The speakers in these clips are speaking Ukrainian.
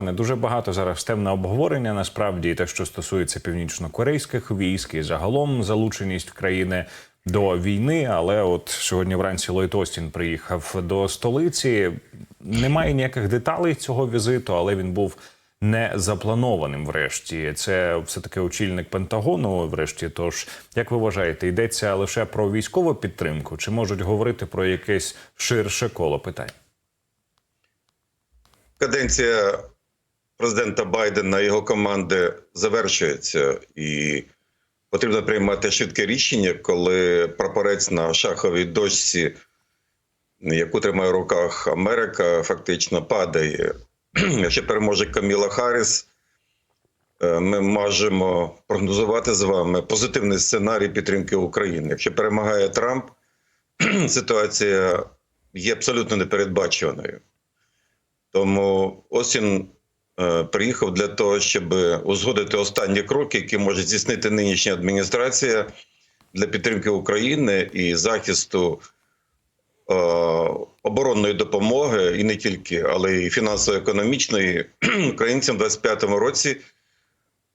Не дуже багато зараз тем на обговорення. Насправді, те, що стосується північно-корейських військ, і загалом залученість країни до війни. Але от сьогодні вранці Ллойд Остін приїхав до столиці. Немає ніяких деталей цього візиту, але він був не запланованим. Врешті це все таки очільник Пентагону. Врешті, тож як ви вважаєте, йдеться лише про військову підтримку, чи можуть говорити про якесь ширше коло питань? Каденція президента Байдена і його команди завершується, і потрібно приймати швидке рішення, коли прапорець на шаховій дошці, яку тримає в руках Америка, фактично падає. Якщо переможе Каміла Харріс, е, ми можемо прогнозувати з вами позитивний сценарій підтримки України. Якщо перемагає Трамп, ситуація є абсолютно непередбачуваною. Тому Осін е, приїхав для того, щоб узгодити останні кроки, які може здійснити нинішня адміністрація для підтримки України і захисту е, оборонної допомоги, і не тільки, але й фінансово-економічної українцям у 2025 році.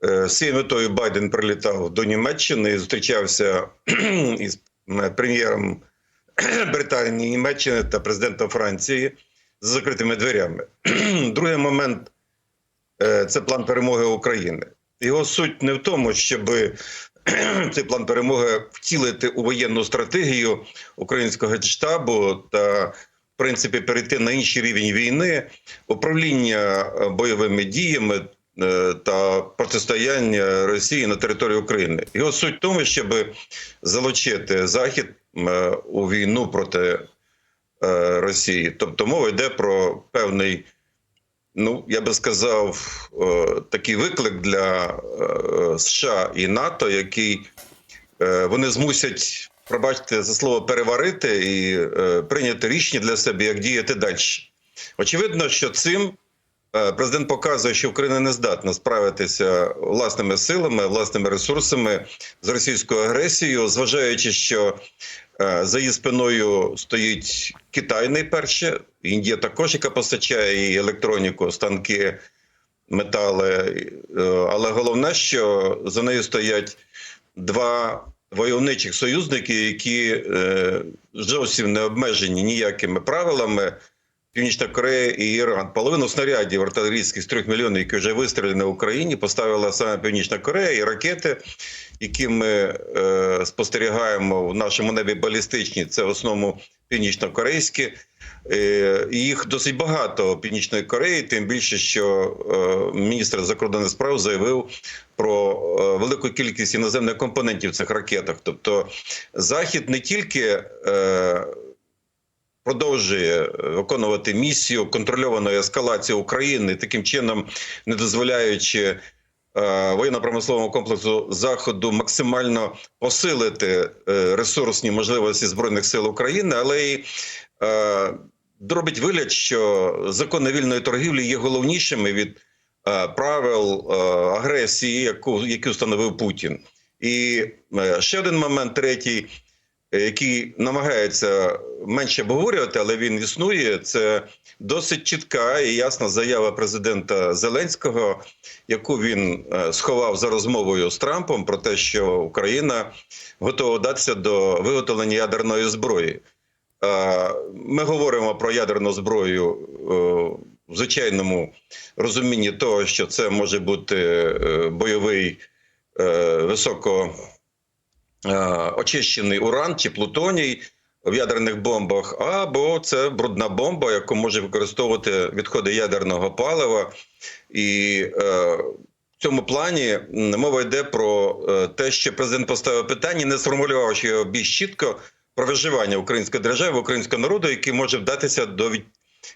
Е, З метою Байден прилітав до Німеччини і зустрічався із е, прем'єром Британії, Німеччини та президентом Франції з закритими дверями. Другий момент е, це план перемоги України. Його суть не в тому, щоб цей план перемоги втілити у воєнну стратегію українського штабу та, в принципі, перейти на інший рівень війни, управління е, бойовими діями е, та протистояння Росії на території України. Його суть в тому, щоб залучити Захід е, у війну проти е, Росії. Тобто мова йде про певний, ну я би сказав, е, такий виклик для е, США і НАТО, який е, вони змусять, пробачте за слово, переварити і прийняти рішення для себе, як діяти далі. Очевидно, що цим президент показує, що Україна не здатна справитися власними силами, власними ресурсами з російською агресією, зважаючи, що е, за її спиною стоїть Китай найперше, Індія також, яка постачає і електроніку, станки, метали. Е, Але головне, що за нею стоять два войовничих союзники, які е, зовсім не обмежені ніякими правилами. Північна Корея і Іран. Половину снарядів артилерійських з 3 мільйонів, які вже вистріляні в Україні, поставила саме Північна Корея і ракети, які ми е, спостерігаємо в нашому небі балістичні. Це в основному північно-корейські. Е, їх досить багато Північної Кореї, тим більше, що е, міністр закордонних справ заявив про е, велику кількість іноземних компонентів цих ракетах. Тобто Захід не тільки е, продовжує виконувати місію контрольованої ескалації України, таким чином не дозволяючи е, воєнно-промисловому комплексу заходу максимально посилити е, ресурсні можливості збройних сил України, але й е, робить вигляд, що закони вільної торгівлі є головнішими від е, правил е, агресії, яку які встановив Путін. І е, ще один момент, третій, е, який намагається менше обговорювати, але він існує. Це досить чітка і ясна заява президента Зеленського, яку він е, сховав за розмовою з Трампом про те, що Україна готова вдатися до виготовлення ядерної зброї. Е, Ми говоримо про ядерну зброю е, в звичайному розумінні того, що це може бути е, бойовий е, високо е, очищений уран чи плутоній в ядерних бомбах, або це брудна бомба, яку може використовувати відходи ядерного палива. І е, в цьому плані мова йде про е, те, що президент поставив питання, не сформулювавши його більш чітко про виживання української держави, українського народу, який може вдатися до від,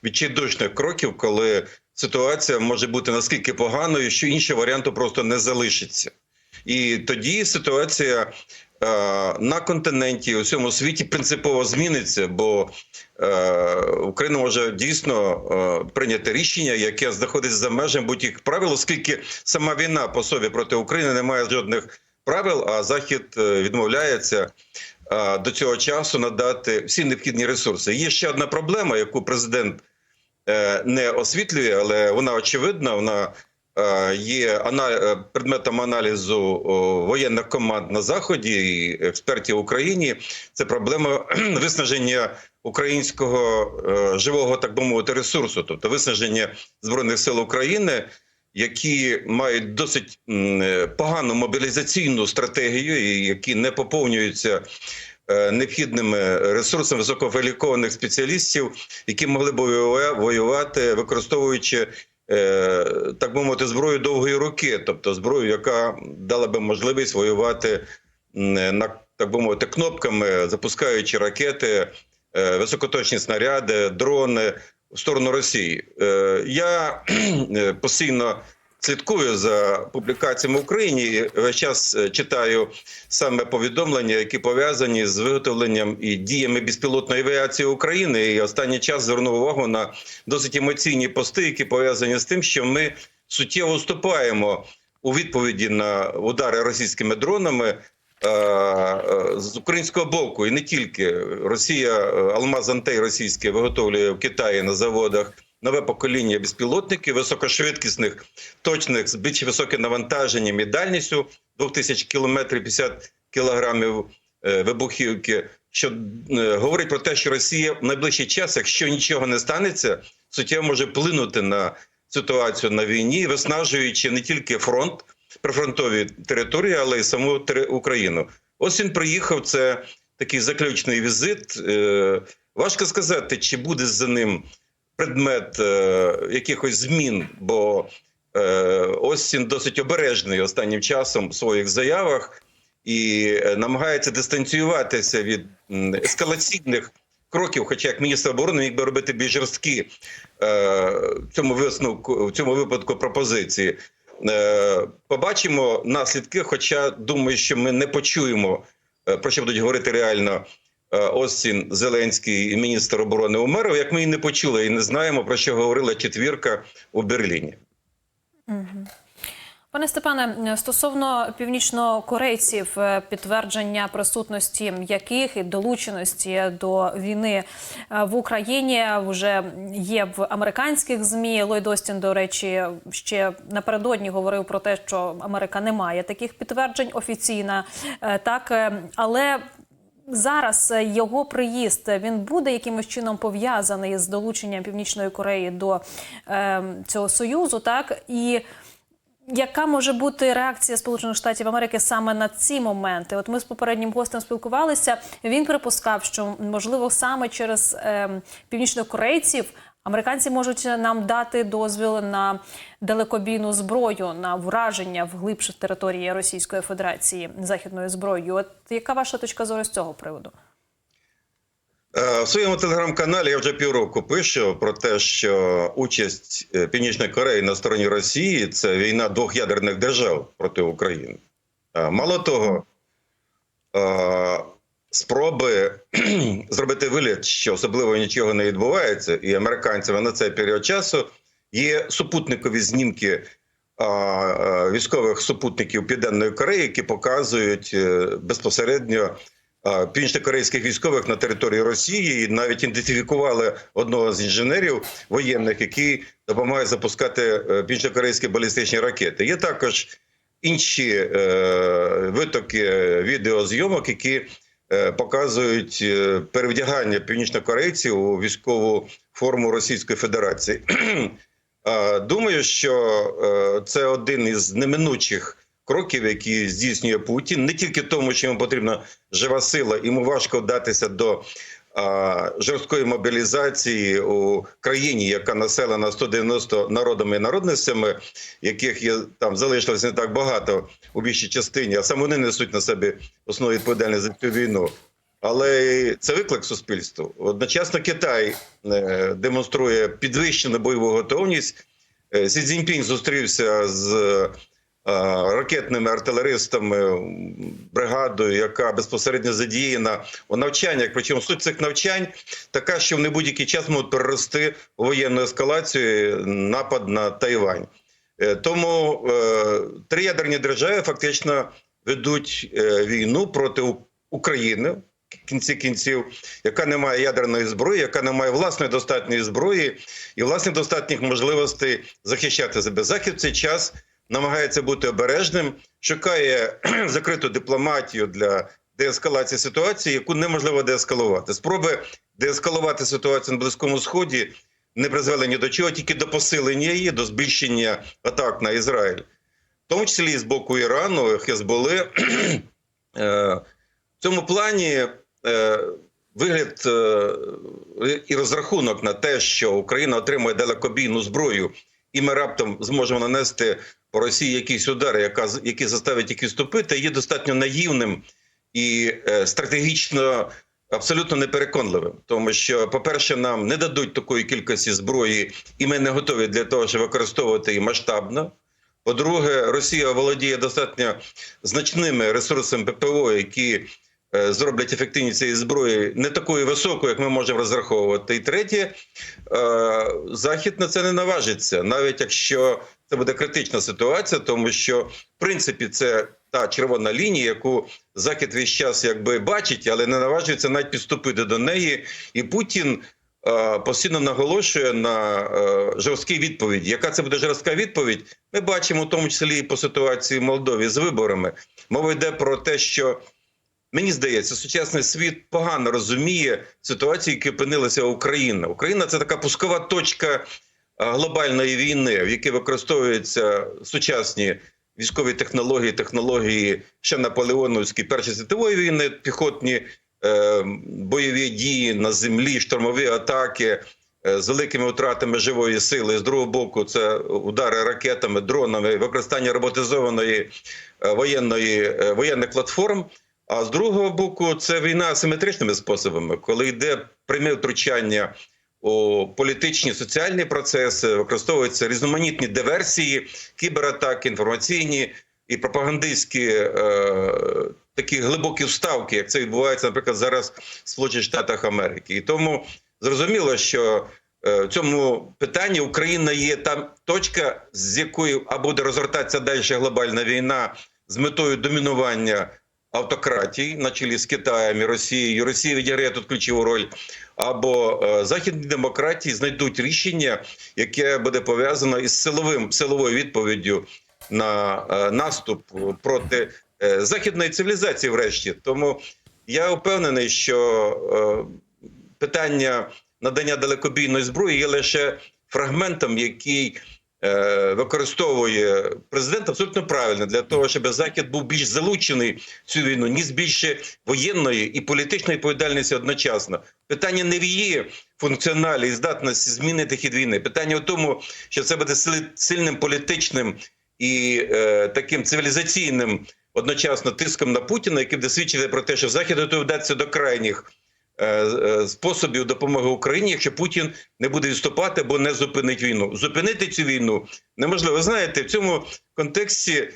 відчайдушних кроків, коли ситуація може бути наскільки поганою, що іншого варіанту просто не залишиться. І тоді ситуація е, на континенті у всьому світі принципово зміниться, бо е, Україна може дійсно е, прийняти рішення, яке знаходиться за межами будь-яких правил, оскільки сама війна по собі проти України не має жодних правил, а Захід е, відмовляється е, до цього часу надати всі необхідні ресурси. Є ще одна проблема, яку президент е, не освітлює, але вона очевидна. Вона е, є е, предметом аналізу воєнних команд на заході і експертів в Україні. Це проблема виснаження українського е, живого, так би мовити, ресурсу, тобто виснаження збройних сил України. Які мають досить е, погану мобілізаційну стратегію, і які не поповнюються е, необхідними ресурсами висококваліфікованих спеціалістів, які могли б воювати, використовуючи е, так би мовити, зброю довгої руки, тобто зброю, яка дала би можливість воювати на так би мовити кнопками, запускаючи ракети, е, високоточні снаряди, дрони в сторону Росії. Е, Я е, постійно слідкую за публікаціями в Україні. Весь час е, читаю саме повідомлення, які пов'язані з виготовленням і діями безпілотної авіації України. І останній час звернув увагу на досить емоційні пости, які пов'язані з тим, що ми суттєво вступаємо у відповіді на удари російськими дронами. е, е, З українського боку, і не тільки Росія, Алмаз Антей російське виготовлює в Китаї на заводах нове покоління безпілотників високошвидкісних, точних з більш високим навантаженням і дальністю 2000 кілометрів 50 кілограмів е, вибухівки, що е, говорить про те, що Росія в найближчий час, якщо нічого не станеться, суттєво може вплинути на ситуацію на війні, виснажуючи не тільки фронт, прифронтові території, але й саму Україну. Ось він приїхав. Це такий заключний візит. Е, Важко сказати, чи буде за ним предмет е, якихось змін, бо е, Остін досить обережний останнім часом в своїх заявах і е, намагається дистанціюватися від ескалаційних кроків. Хоча як міністр оборони міг би робити більш жорсткі е, цьому висновку, в цьому випадку пропозиції. Е, побачимо наслідки. Хоча думаю, що ми не почуємо е, про що будуть говорити реально Остін, Зеленський міністр оборони Умеров, як ми і не почули, і не знаємо про що говорила четвірка у Берліні. Пане Степане, стосовно північнокорейців, е, підтвердження присутності яких і долученості до війни е, в Україні вже є в американських змі. Ллойд Остін, до речі, ще напередодні говорив про те, що Америка не має таких підтверджень офіційно. Е, Так, е, але Зараз е, його приїзд він буде якимось чином пов'язаний з долученням Північної Кореї до е, цього союзу, так і яка може бути реакція Сполучених Штатів Америки саме на ці моменти? От ми з попереднім гостем спілкувалися. Він припускав, що можливо саме через е, північнокорейців американці можуть нам дати дозвіл на далекобійну зброю на враження в глибших території Російської Федерації західною зброєю. От яка ваша точка зору з цього приводу? Е, В своєму телеграм-каналі я вже півроку пишу про те, що участь е, Північної Кореї на стороні Росії це війна двох ядерних держав проти України. Е, Мало того, спроби зробити вигляд, що особливо нічого не відбувається, і американцями на цей період часу є супутникові знімки військових супутників Південної Кореї, які показують е, безпосередньо північнокорейських військових на території Росії, і навіть ідентифікували одного з інженерів воєнних, який допомагає запускати е, північнокорейські балістичні ракети. Є також інші е, витоки відеозйомок, які показують е, перевдягання північнокорейців у військову форму Російської Федерації. Е, Думаю, що е, це один із неминучих кроків, які здійснює Путін, не тільки тому, що йому потрібна жива сила, йому важко вдатися до жорсткої мобілізації у країні, яка населена 190 народами і народностями, яких є там залишилось не так багато у більшій частині, а саме вони несуть на себе основну відповідальність за цю війну. Але це виклик суспільству. Одночасно Китай е, демонструє підвищену бойову готовність. Е, Сі Цзіньпінь зустрівся з е, ракетними артилеристами, бригадою, яка безпосередньо задіяна у навчаннях. Причому суть цих навчань така, що вони будь-який час можуть перерости у воєнну ескалацію, напад на Тайвань. Е, Тому е, три ядерні держави фактично ведуть е, війну проти України кінці кінців, яка не має ядерної зброї, яка не має власної достатньої зброї і власних достатніх можливостей захищати себе. Захід в цей час намагається бути обережним, шукає закриту дипломатію для деескалації ситуації, яку неможливо деескалувати. Спроби деескалувати ситуацію на Близькому Сході не призвели ні до чого, тільки до посилення її, до збільшення атак на Ізраїль, в тому числі і з боку Ірану, Хезболи. Е, В цьому плані е, вигляд е, і розрахунок на те, що Україна отримує далекобійну зброю, і ми раптом зможемо нанести по Росії якийсь удар, яка, який заставить їх відступити, є достатньо наївним і е, стратегічно абсолютно непереконливим. Тому що, по-перше, нам не дадуть такої кількості зброї, і ми не готові для того, щоб використовувати її масштабно. По-друге, Росія володіє достатньо значними ресурсами ППО, які е, зроблять ефективність цієї зброї не такою високою, як ми можемо розраховувати. І третє, е, Захід на це не наважиться, навіть якщо це буде критична ситуація, тому що в принципі це та червона лінія, яку Захід весь час якби бачить, але не наважується навіть підступити до неї. І Путін е, постійно наголошує на е, жорсткій відповіді. Яка це буде жорстка відповідь? Ми бачимо в тому числі і по ситуації в Молдові з виборами. Мова йде про те, що мені здається, сучасний світ погано розуміє ситуацію, які опинилася Україна. Україна це така пускова точка глобальної війни, в якій використовуються сучасні військові технології, технології ще наполеоновські Першої світової війни, піхотні е, бойові дії на землі, штурмові атаки е, з великими втратами живої сили. З другого боку, це удари ракетами, дронами, використання роботизованої е, воєнної е, воєнних платформ. А з другого боку, це війна асиметричними способами, коли йде пряме втручання у політичні соціальні процеси, використовуються різноманітні диверсії, кібератаки, інформаційні і пропагандистські е, такі глибокі вставки, як це відбувається, наприклад, зараз в Сполучених Штатах Америки. І тому зрозуміло, що е, в цьому питанні Україна є та точка, з якої а буде розгортатися далі глобальна війна з метою домінування автократій на чолі з Китаєм і Росією. Росія відіграє тут ключову роль. Або е, західні демократії знайдуть рішення, яке буде пов'язано із силовим силовою відповіддю на е, наступ проти е, західної цивілізації, врешті. Тому я впевнений, що питання надання далекобійної зброї є лише фрагментом, який використовує президент абсолютно правильно для того, щоб захід був більш залучений в цю війну, ніс більше воєнної і політичної відповідальності одночасно. Питання не в її функціоналі і здатності змінити хід війни. Питання в тому, що це буде сильним політичним і е, таким цивілізаційним одночасно тиском на Путіна, який буде свідчити про те, що захід готовий вдатися до крайніх е, е, способів допомоги Україні, якщо Путін не буде відступати або не зупинить війну. Зупинити цю війну неможливо. Ви знаєте, в цьому контексті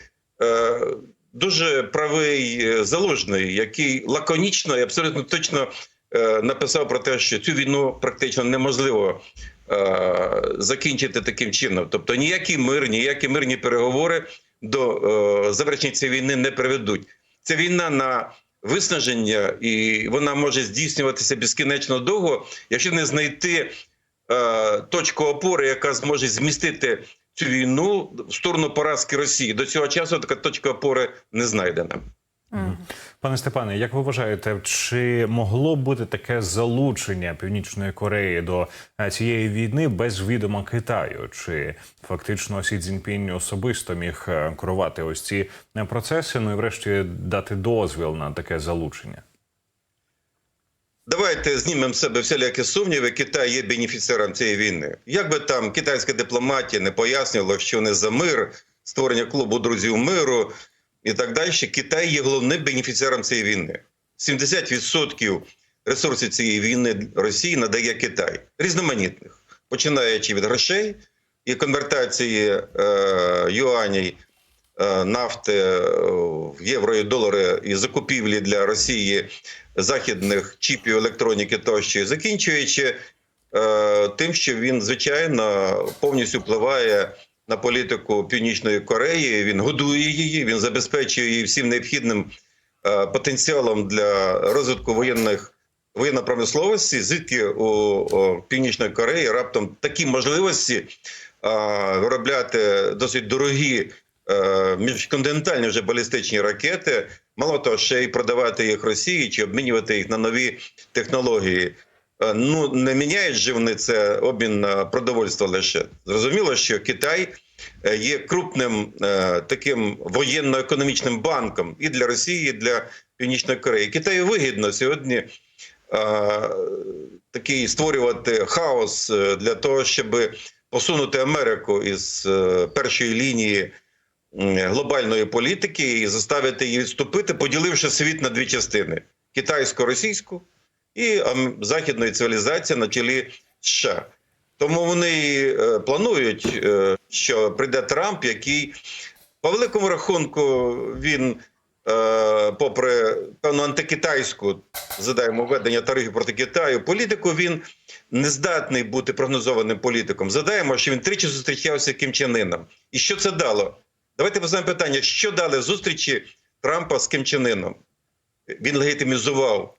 е, дуже правий е, залужний, який лаконічно і абсолютно точно е, написав про те, що цю війну практично неможливо. е, Закінчити таким чином, тобто ніякий мир, ніякі мирні переговори до е, завершення цієї війни не приведуть. Це війна на виснаження, і вона може здійснюватися безкінечно довго, якщо не знайти е, точку опори, яка зможе змістити цю війну в сторону поразки Росії. До цього часу така точка опори не знайдена. Пане Степане, як ви вважаєте, чи могло бути таке залучення Північної Кореї до е, цієї війни без відома Китаю? Чи фактично Сі Цзіньпінь особисто міг е, керувати ось ці е, процеси? Ну і врешті дати дозвіл на таке залучення? Давайте знімемо з себе всілякі сумніви. Китай є бенефіціаром цієї війни. Як би там китайська дипломатія не пояснювала, що не за мир, створення клубу друзів миру і так далі, Китай є головним бенефіціаром цієї війни. 70% ресурсів цієї війни Росії надає Китай. Різноманітних, починаючи від грошей і конвертації е, юаней е, нафти е, в євро і долари і закупівлі для Росії західних чіпів електроніки тощо, закінчуючи е, тим, що він звичайно повністю впливає на політику Північної Кореї. Він годує її, він забезпечує її всім необхідним е, потенціалом для розвитку воєнних воєнної промисловості, звідки у, у Північної Кореї раптом такі можливості е, виробляти досить дорогі е, міжконтинентальні вже балістичні ракети, мало того, ще й продавати їх Росії чи обмінювати їх на нові технології. Е, Ну не міняють же це обмін на продовольство лише. Зрозуміло, що Китай е, є крупним е, таким воєнно-економічним банком і для Росії, і для Північної Кореї. Китаю вигідно сьогодні такий створювати хаос для того, щоб посунути Америку із першої лінії глобальної політики і заставити її відступити, поділивши світ на дві частини: китайсько-російську і західної цивілізації на чолі США. Тому вони е, планують, е, що прийде Трамп, який по великому рахунку він, е, попри певну антикитайську задаємо введення тарифів проти Китаю, політику він не здатний бути прогнозованим політиком. Задаємо, що він тричі зустрічався з Ким Чен Іном. І що це дало? Давайте поставимо питання: що дали зустрічі Трампа з Ким Чен Іном? Він легітимізував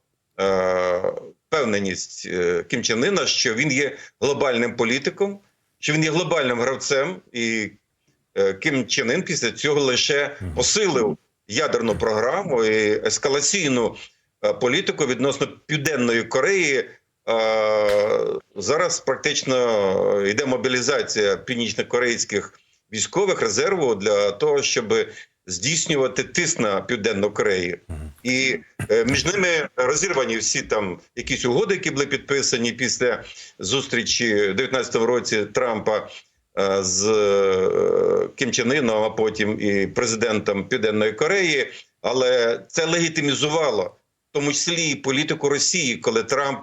впевненість е, Кім Чен Іна, що він є глобальним політиком, що він є глобальним гравцем, і е, Кім Чен Ін після цього лише посилив ядерну програму і ескалаційну е, політику відносно Південної Кореї. Е, Зараз практично йде мобілізація північнокорейських військових резерву для того, щоб здійснювати тиск на Південну Корею. І е, між ними розірвані всі там якісь угоди, які були підписані після зустрічі в 19-му році Трампа е, з е, Кім Чен Іном, а потім і президентом Південної Кореї. Але це легітимізувало тому числі і політику Росії, коли Трамп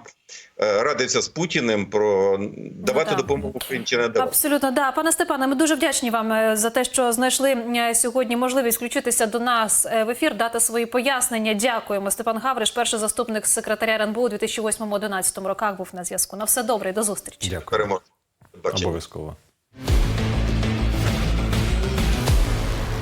е, радився з Путіним про давати да. допомогу Україні чи не давати. Абсолютно, да, пане Степане, ми дуже вдячні вам е, за те, що знайшли е, сьогодні можливість включитися до нас в ефір, дати свої пояснення. Дякуємо. Степан Гавриш, перший заступник секретаря РНБУ у 2008-2011 роках, був на зв'язку. На все добре, і до зустрічі. Дякую. Бачимо. Обов'язково.